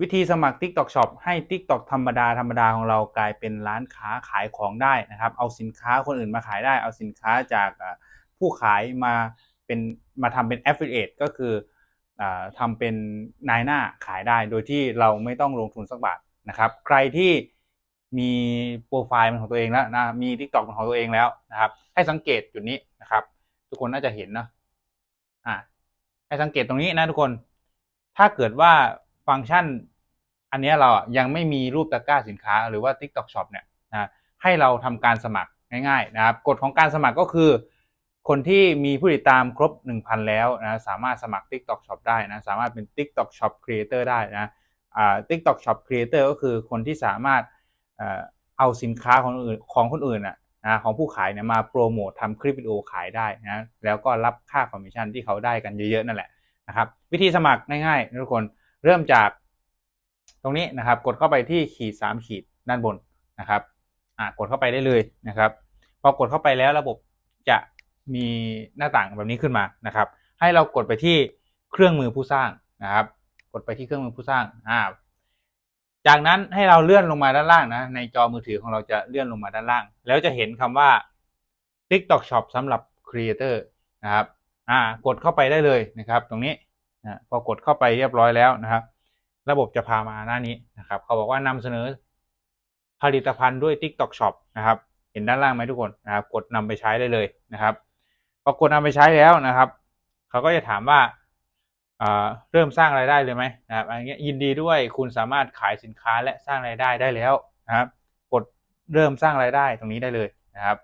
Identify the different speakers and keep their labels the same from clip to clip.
Speaker 1: วิธีสมัคร TikTok Shop ให้ TikTok ธรรมดาธรรมดาของเรากลายเป็นร้านค้าขายของได้นะครับ เอาสินค้าคนอื่นมาขายได้ เอาสินค้าจากผู้ขายมาเป็นมาทำเป็น affiliate ก็คืออทำเป็นนายหน้าขายได้ โดยที่เราไม่ต้องลงทุนสักบาทนะครับ ใครที่มีโปรไฟล์เป็นของตัวเองแล้วนะมี TikTok เป็นของตัวเองแล้วนะครับ ให้สังเกตจุดนี้นะครับ ทุกคนน่าจะเห็นเนอะอ่าให้สังเกตตรงนี้นะทุกคน ถ้าเกิดว่าฟังก์ชัน อันนี้เราอะยังไม่มีรูปตะกร้าสินค้าหรือว่า TikTok Shop เนี่ยนะให้เราทำการสมัครง่ายๆนะครับกฎของการสมัครก็คือ คนที่มีผู้ติดตามครบ 1,000 แล้วนะสามารถสมัคร TikTok Shop ได้นะสามารถเป็น TikTok Shop Creator ได้นะอ่า TikTok Shop Creator ก็คือคนที่สามารถเอาสินค้าของคนอื่นของคนอื่นอะนะของผู้ขายเนี่ยมาโปรโมททำคลิปวิดีโอขายได้นะแล้วก็รับค่าคอมมิชชั่นที่เขาได้กันเยอะๆนั่นแหละนะครับวิธีสมัครง่ายๆทุกคนเริ่มจาก ตรงนี้นะครับกดเข้าไปที่ขีด 3 ขีดด้านบนนะครับอ่ากดเข้าไปได้เลยนะครับพอกดเข้าไปแล้วระบบจะมีหน้าต่างแบบนี้ขึ้นมานะครับ ให้เรากดไปที่เครื่องมือผู้สร้างนะครับ กดไปที่เครื่องมือผู้สร้างอ่าจากนั้นให้เราเลื่อนลงมาด้านล่างนะ ในจอมือถือของเราจะเลื่อนลงมาด้านล่าง แล้วจะเห็นคำว่า TikTok Shop สำหรับ Creator นะครับ อ่า กดเข้าไปได้เลยนะครับ ตรงนี้นะพอกดเข้าไปเรียบร้อยแล้วนะครับ ระบบจะพามาหน้านี้นะครับ เขาบอกว่านำเสนอผลิตภัณฑ์ด้วย TikTok Shop นะครับ เห็นด้านล่างไหมทุกคนนะครับ กดนำไปใช้ได้เลยนะครับพอกดนำไปใช้แล้วนะครับ เขาก็จะถามว่าเริ่มสร้างรายได้เลยไหมนะครับอันนี้ยินดีด้วยคุณสามารถขายสินค้าและสร้างรายได้ได้แล้วนะครับ กดเริ่มสร้างรายได้ตรงนี้ได้เลยนะครับ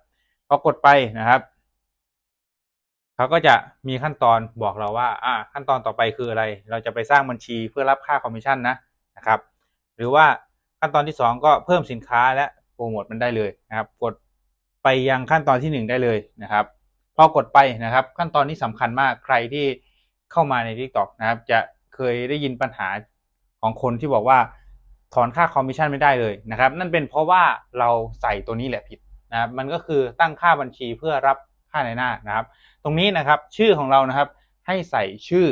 Speaker 1: พอกดไปนะครับ เขาก็จะมีขั้นตอนบอกเราว่าอ่าขั้นตอนต่อไปคืออะไร เราจะไปสร้างบัญชีเพื่อรับค่าคอมมิชชั่นนะนะครับ หรือว่าขั้นตอนที่สองก็เพิ่มสินค้าและโปรโมทมันได้เลยนะครับ กดไปยังขั้นตอนที่หนึ่งได้เลยนะครับพอกดไปนะครับ ขั้นตอนนี้สำคัญมากใครที่เข้ามาใน TikTok นะครับ จะเคยได้ยินปัญหาของคนที่บอกว่าถอนค่าคอมมิชชั่นไม่ได้เลยนะครับ นั่นเป็นเพราะว่าเราใส่ตัวนี้แหละผิดนะครับ มันก็คือตั้งค่าบัญชีเพื่อรับค่าในหน้านะครับ ตรงนี้นะครับชื่อของเรานะครับให้ใส่ชื่อ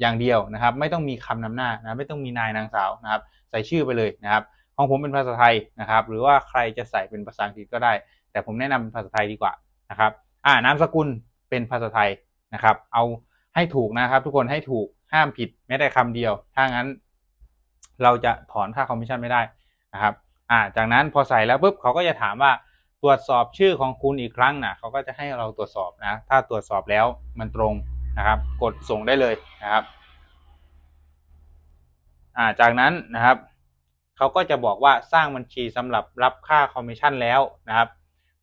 Speaker 1: อย่างเดียวนะครับ ไม่ต้องมีคำนำหน้านะไม่ต้องมีนายนางสาวนะครับ ใส่ชื่อไปเลยนะครับ ของผมเป็นภาษาไทยนะครับ หรือว่าใครจะใส่เป็นภาษาอังกฤษก็ได้ แต่ผมแนะนำเป็นภาษาไทยดีกว่านะครับอ่านามสกุลเป็นภาษาไทยนะครับ เอาให้ถูกนะครับ ทุกคนให้ถูกห้ามผิดแม้แต่คำเดียว ถ้างั้น เราจะถอนค่าคอมมิชชั่นไม่ได้นะครับอ่าจากนั้นพอใส่แล้วปุ๊บเขาก็จะถามว่า ตรวจสอบชื่อของคุณอีกครั้งนะเขาก็จะให้เราตรวจสอบนะ ถ้าตรวจสอบแล้วมันตรงนะครับ กดส่งได้เลยนะครับ่าจากนั้นนะครับเขาก็จะบอกว่าสร้างบัญชีสำหรับรับค่าคอมมิชชั่นแล้วนะครับ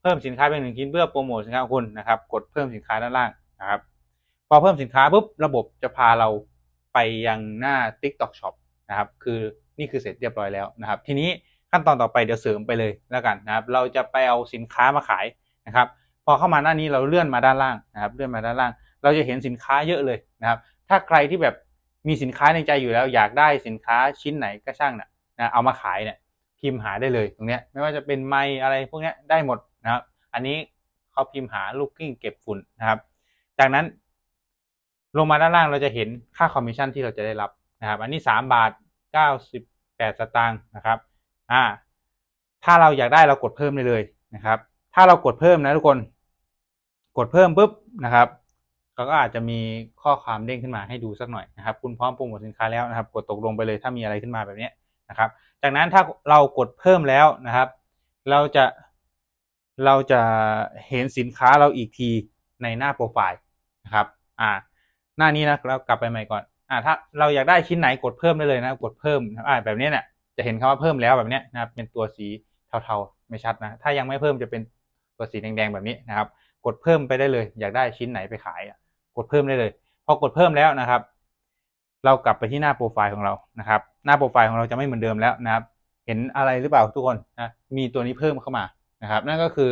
Speaker 1: เพิ่มสินค้าเป็นหนึ่งชิ้นเพื่อโปรโมทสินค้าคุณนะครับ กดเพิ่มสินค้าด้านล่างนะครับ พอเพิ่มสินค้าปุ๊บระบบจะพาเราไปยังหน้า TikTok Shop นะครับ คือนี่คือเสร็จเรียบร้อยแล้วนะครับ ทีนี้ ขั้นตอนต่อไปเดี๋ยวเสริมไปเลยแล้วกันนะครับ เราจะไปเอาสินค้ามาขายนะครับ พอเข้ามาหน้านี้เราเลื่อนมาด้านล่างนะครับ เลื่อนมาด้านล่าง เราจะเห็นสินค้าเยอะเลยนะครับ ถ้าใครที่แบบมีสินค้าในใจอยู่แล้ว อยากได้สินค้าชิ้นไหนก็ช่างนะนะเอามาขายเนี่ยพิมพ์หาได้เลยตรงเนี้ยไม่ว่าจะเป็นไม้อะไรพวกเนี้ยได้หมดนะครับ อันนี้เขาพิมพ์หาลูกกิ้งเก็บฝุ่นนะครับ จากนั้น ลงมาด้านล่างเราจะเห็นค่าคอมมิชชั่นที่เราจะได้รับนะครับ อันนี้สามบาทเก้าสิบแปดสตางค์นะครับ อ่า ถ้าเราอยากได้เรากดเพิ่มได้เลยนะครับ ถ้าเรากดเพิ่มนะทุกคน กดเพิ่มปุ๊บนะครับเขาก็อาจจะมีข้อความเด้งขึ้นมาให้ดูสักหน่อยนะครับ คุณพร้อมโปรโมทสินค้าแล้วนะครับ กดตกลงไปเลยถ้ามีอะไรขึ้นมาแบบนี้นะครับ จากนั้นถ้าเรากดเพิ่มแล้วนะครับ เราจะเราจะเห็นสินค้าเราอีกทีในหน้าโปรไฟล์นะครับ อ่า หน้านี้นะเรากลับไปใหม่ก่อน อ่า ถ้าเราอยากได้ชิ้นไหนกดเพิ่มได้เลยนะ กดเพิ่มอ่าแบบนี้เนี่ย จะเห็นคำว่าเพิ่มแล้วแบบนี้นะครับเป็นตัวสีเทาๆไม่ชัดนะถ้ายังไม่เพิ่มจะเป็นตัวสีแดงๆแบบนี้นะครับ กดเพิ่มไปได้เลย อยากได้ชิ้นไหนไปขายกดเพิ่มได้เลย พอกดเพิ่มแล้วนะครับ เรากลับไปที่หน้าโปรไฟล์ของเรานะครับ หน้าโปรไฟล์ของเราจะไม่เหมือนเดิมแล้วนะครับ เห็นอะไรหรือเปล่าทุกคนนะมีตัวนี้เพิ่มเข้ามานะครับ นั่นก็คือ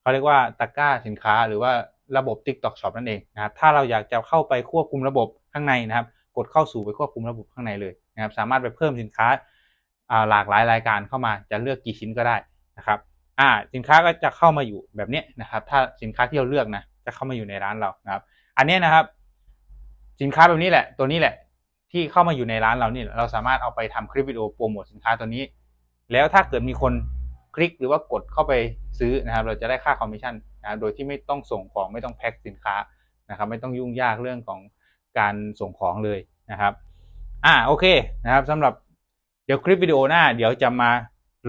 Speaker 1: เขาเรียกว่าตะกร้าสินค้าหรือว่าระบบ TikTok Shop นั่นเองนะครับ ถ้าเราอยากจะเข้าไปควบคุมระบบข้างในนะครับ กดเข้าสู่ไปควบคุมระบบข้างในเลยนะครับ สามารถไปเพิ่มสินค้า หลากหลายรายการเข้ามาจะเลือกกี่ชิ้นก็ได้นะครับอ่าสินค้าก็จะเข้ามาอยู่แบบนี้นะครับ ถ้าสินค้าที่เราเลือกนะจะเข้ามาอยู่ในร้านเรานะครับ อันนี้นะครับ สินค้าแบบนี้แหละ ตัวนี้แหละ ที่เข้ามาอยู่ในร้านเรานี่เราสามารถเอาไปทำคลิปวิดีโอโปรโมทสินค้าตัวนี้ แล้วถ้าเกิดมีคนคลิกหรือว่ากดเข้าไปซื้อนะครับ เราจะได้ค่าคอมมิชชั่นนะโดยที่ไม่ต้องส่งของไม่ต้องแพ็คสินค้านะครับ ไม่ต้องยุ่งยากเรื่องของการส่งของเลยนะครับ อ่าโอเคนะครับสำหรับ เดี๋ยวคลิปวิดีโอหน้าเดี๋ยวจะมา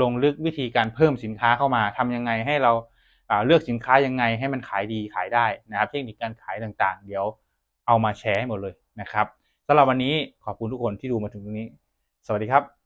Speaker 1: ลงลึกวิธีการเพิ่มสินค้าเข้ามาทำยังไงให้เราอ่าเลือกสินค้ายังไงให้มันขายดีขายได้นะครับ เทคนิคการขายต่างๆ เดี๋ยวเอามาแชร์ให้หมดเลยนะครับสำหรับวันนี้ขอบคุณทุกคนที่ดูมาถึงตรงนี้ สวัสดีครับ